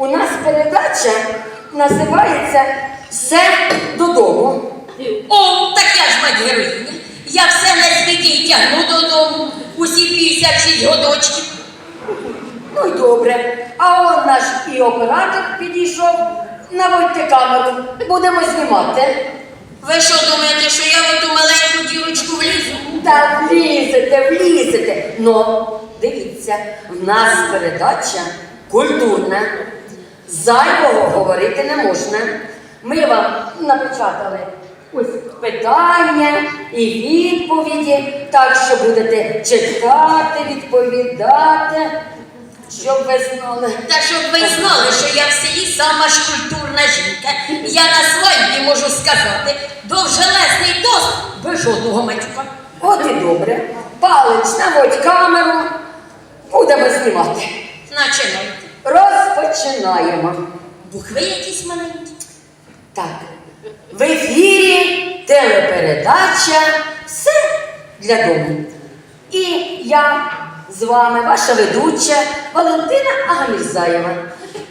У нас передача називається Все додому. О, так я ж мать героїня. Я все на світі тягну додому. Усі 56 годочків. Ну й добре. А он наш і оператор підійшов. Наводьте камеру, будемо знімати. Ви що думаєте, що я в ту маленьку дірочку влізу? Та влізете, влізете. Ну, дивіться, в нас передача культурна. Зайвого говорити не можна. Ми вам напечатали ось питання і відповіді, так що будете читати, відповідати, щоб ви знали. Та щоб ви знали, що я в селі сама ж культурна жінка. Я на свадьбі можу сказати, довжелезний тост без жодного матюка. От і добре. Палич, наводь камеру, будемо знімати. Начинайте. Розпочинаємо. Букви якісь маленькі. Так, в ефірі телепередача Все для дому. І я з вами, ваша ведуча Валентина Агамірзаєва.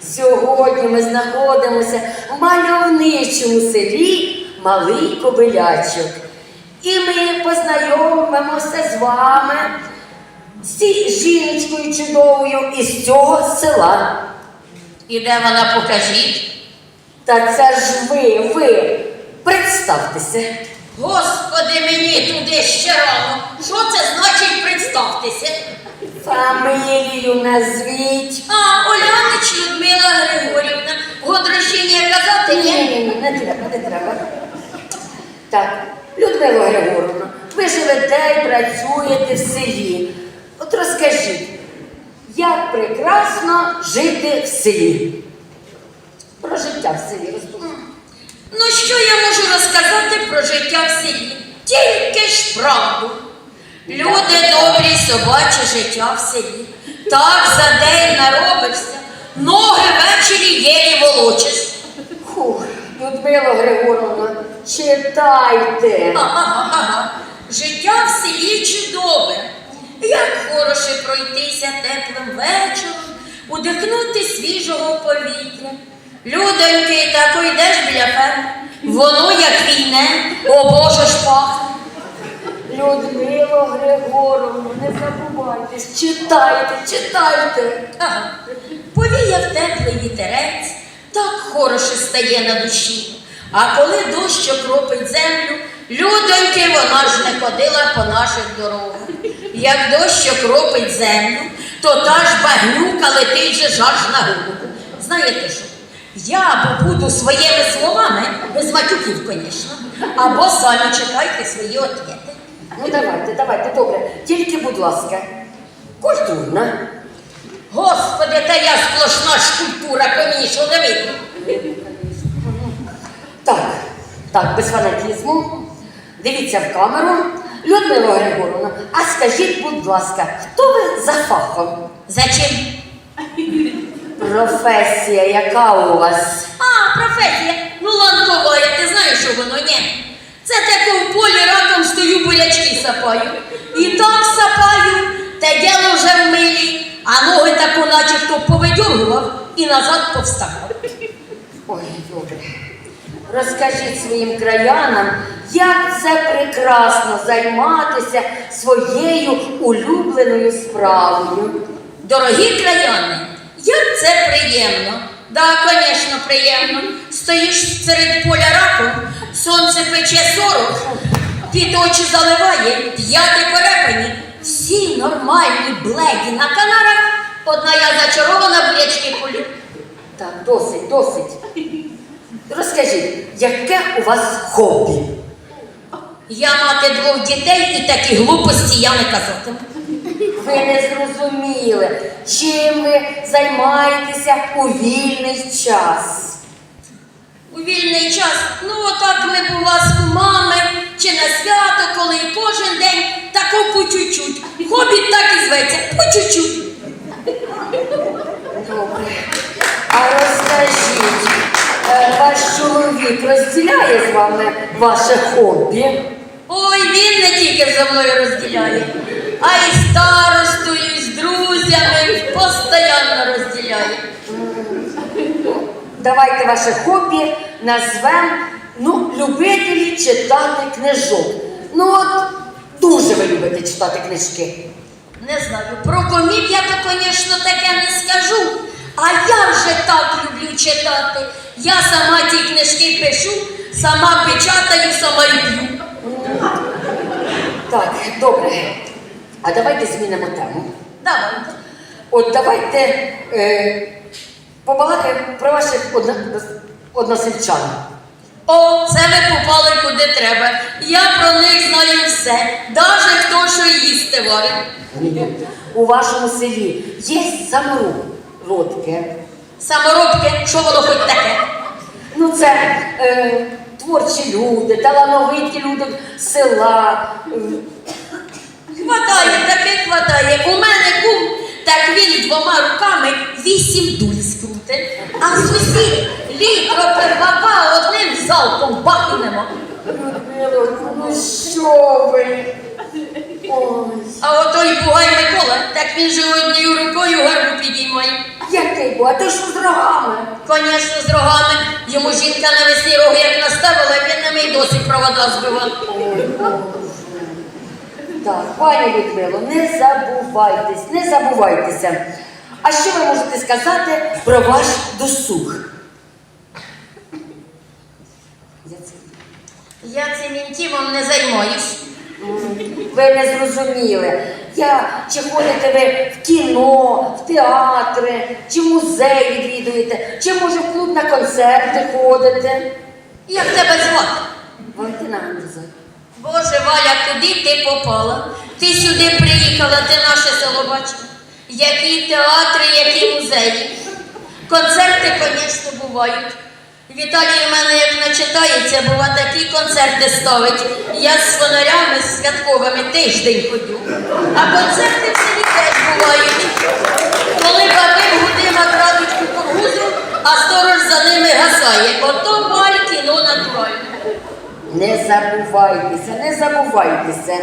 Сьогодні ми знаходимося в мальовничому селі Малий Кобилячок. І ми познайомимося з вами з жіночкою чудовою із цього села. І де вона покажіть? Та це ж ви, ви. Представтеся. Господи, мені туди ще рано. Що це значить представтеся? Фамілію назвіть. А, Олянич Людмила Григорівна. Годрощиня казати Ні, ні? ні, ні, не треба, не треба. Так, Людмила Григоровна, ви живете і працюєте в селі. От розкажіть, як прекрасно жити в селі? Про життя в селі розповідайте. Ну що я можу розказати про життя в селі? Тільки ж правду. Люди добрі, собаче життя в селі. Так за день наробишся, ноги ввечері єлі волочиш. Фух, Людмила Григоровна, читайте. Ага, ага. Життя в селі чудове. Як хороше пройтися теплим вечором, удихнути свіжого повітря. Людоньки, тако йдеш біля ферми, воно як війне, о Боже ж пахне. Людмила Григоровна, не забувайтесь, читайте, читайте. Ага. Повіяв теплий вітерець, так хороше стає на душі. А коли дощ окропить землю, людоньки, вона ж не ходила по наших дорогах. Як дощ окропить землю, то та ж багнюка летить же ж аж на голову. Знаєте що? Я або буду своїми словами, без матюків, звісно, або самі читайте свої ответи. Ну давайте, давайте, добре. Тільки, будь ласка, культурна. Господи, та я сплошна ж культура, мені не видно. Так, так, без фанатізму. Дивіться в камеру. Людмила Григоровна, а скажіть, будь ласка, хто ви за фахом? Зачем? Професія, яка у вас? А, професія. Ну, ланкова, я ти знаєш, що воно ні. Це тако в полі раком стою, бурячки сапаю. І так сапаю, те діло вже в милі, а ноги тако наче хто повидьоргував і назад повставав. Розкажіть своїм краянам, як це прекрасно займатися своєю улюбленою справою. Дорогі краяни, як це приємно. Да, звісно, приємно. Стоїш серед поля раком, сонце пече сорок, під очі заливає, п'яти перепані. Всі нормальні бледі на канарах, одна я зачарована бурячки полю. Так, досить, досить. Розкажіть, яке у вас хобі? Я мати двох дітей і такі глупості я не казатиму. Ви не зрозуміли, чим ви займаєтеся у вільний час. У вільний час, ну отак ми бува з кумами, чи на свято, коли кожен день тако по чуть-чуть. Хобі так і зветься, по чуть-чуть. Розділяє з вами ваше хобі? Ой, він не тільки зі мною розділяє, а й старостою, і з друзями постійно розділяє. давайте ваше хобі назвемо ну, любителі читати книжок. Ну от дуже ви любите читати книжки. Не знаю, про комів я то, звісно, таке не скажу. А я вже так люблю читати. Я сама ті книжки пишу, сама печатаю, сама й п'ю. Так, добре. А давайте змінимо тему. Давайте. От давайте е, побалакаємо про ваших одно, односельчан. О, це ви попали куди треба. Я про них знаю все. Даже хто що їсти варить. У вашому селі є самородки. Саморобки, що воно хоч таке? Ну, це е, творчі люди, талановиті люди з села. Е, Хватає, таких хватає. У мене кум, так він двома руками вісім дуль скрутить. А сусід літро первака одним залпом бахнемо. Людмила, ну що ви? Ой, А отой бугай Микола, так він же однією рукою гарбу підіймає. Який бо, а ти що з рогами? Звісно, з рогами. Йому жінка навесні роги як наставила, він ними й досі провода збивав. Так, пані Людмило, не забувайтесь, не забувайтеся. А що ви можете сказати про ваш досуг? Я цим інтімом не займаюсь. Ви не зрозуміли. Я чи ходите ви в кіно, в театри, чи в музей відвідуєте, чи може в клуб на концерти ходите? Як тебе звати? Валентина Андерза. Боже, Валя, куди ти попала? Ти сюди приїхала, ти наше село бачила. Які театри, які музеї. Концерти, звісно, бувають. Віталій в мене як начитається, бува такі концерти ставить. Я з фонарями з святковими тиждень ходю. Ними. Ото валь кіно натуральне. Не забувайтеся, не забувайтеся.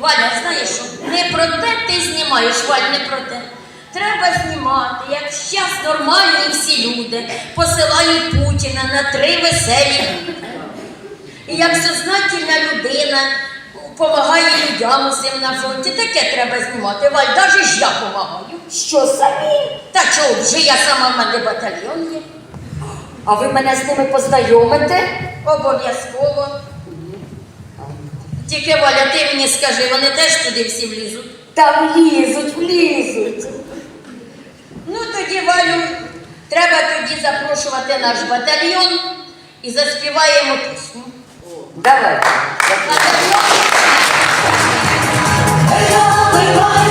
Валя, знаєш що? Не про те ти знімаєш, Валь, не про те. Треба знімати, як зараз нормальні всі люди посилають Путіна на три веселі. І як сознательна людина допомагає людям усім на фронті, таке треба знімати. Валь, навіть ж я допомагаю. Що самі? Та чого вже я сама в мене батальйон є? А ви мене з ними познайомите? Обов'язково. Тільки Валя, ти мені скажи, вони теж туди всі влізуть. Та влізуть, влізуть. Ну тоді, Валю, треба тоді запрошувати наш батальйон і заспіваємо пісню. Давайте. Батальйон We're going